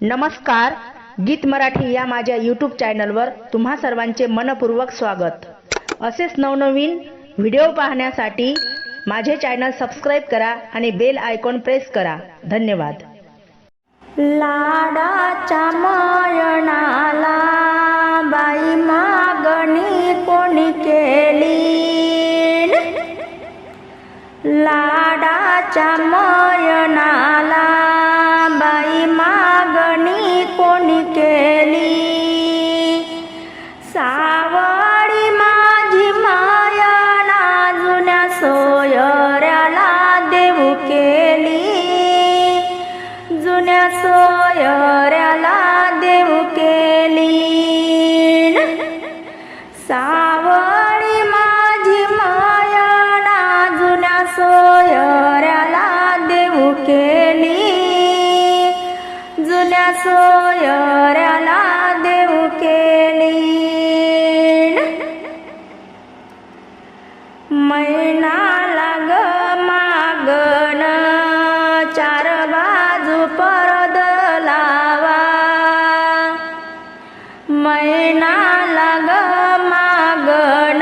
नमस्कार गीत मराठी या माझ्या यूट्यूब चॅनलवर तुम्हा सर्वांचे मनपूर्वक स्वागत. असेच नवनवीन व्हिडिओ पाहण्यासाठी माझे चॅनल सबस्क्राईब करा आणि बेल आयकॉन प्रेस करा. धन्यवाद. लाडाच्या मयणाला बाई मागणी कोणी केली? लाडाच्या सावळी माझी मायना जुन्या सोयऱ्याला देऊ केली. जुन्या सोयऱ्याला देऊ केली. सावळी माझी मायना जुन्या सोयऱ्याला देऊ केली. जुन्या सोयऱ्याला देऊ मैना लाग मागण.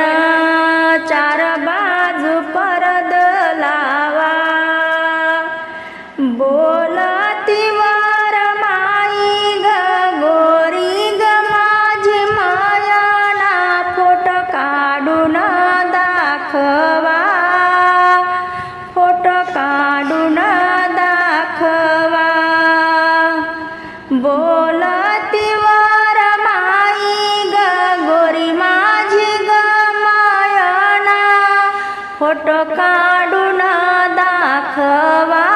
चार बाजू परद लावा. बो फोटो काढून दाखवा.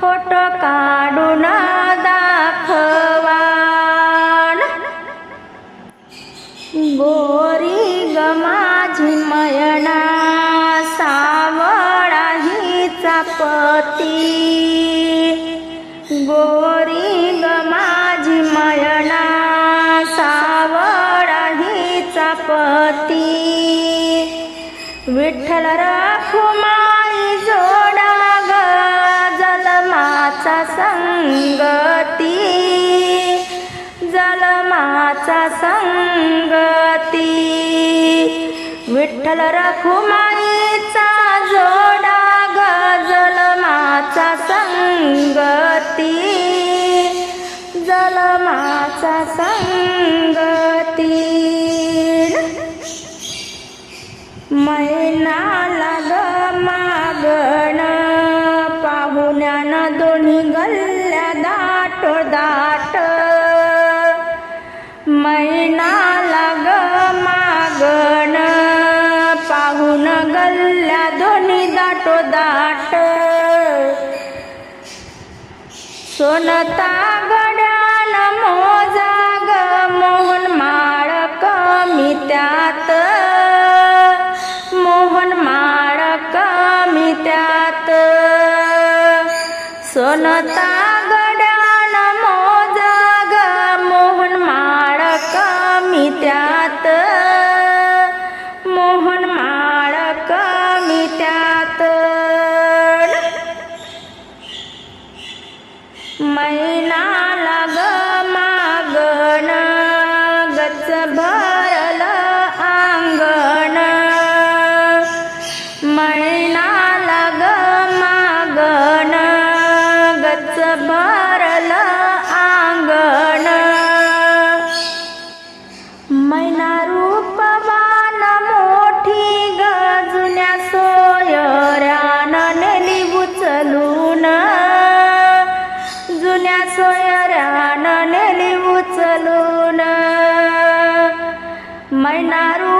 फोटो काढून दाखवा. गोरी ग माझी मयना सावळा हिचा पती. विठ्ठल राखू माई जोडा ग जलमाचा संगती. जलमाचा संगती. विठ्ठल रखुमाईचा जोडा ग जलमाचा संगती. जलमाचा संगती. दाट दाट. मैना लाग मागण. गल्ल्या दाटो दाट. सोनता सोनता उचलून जुन्या सोयऱ्या नेली उचलून मैनारू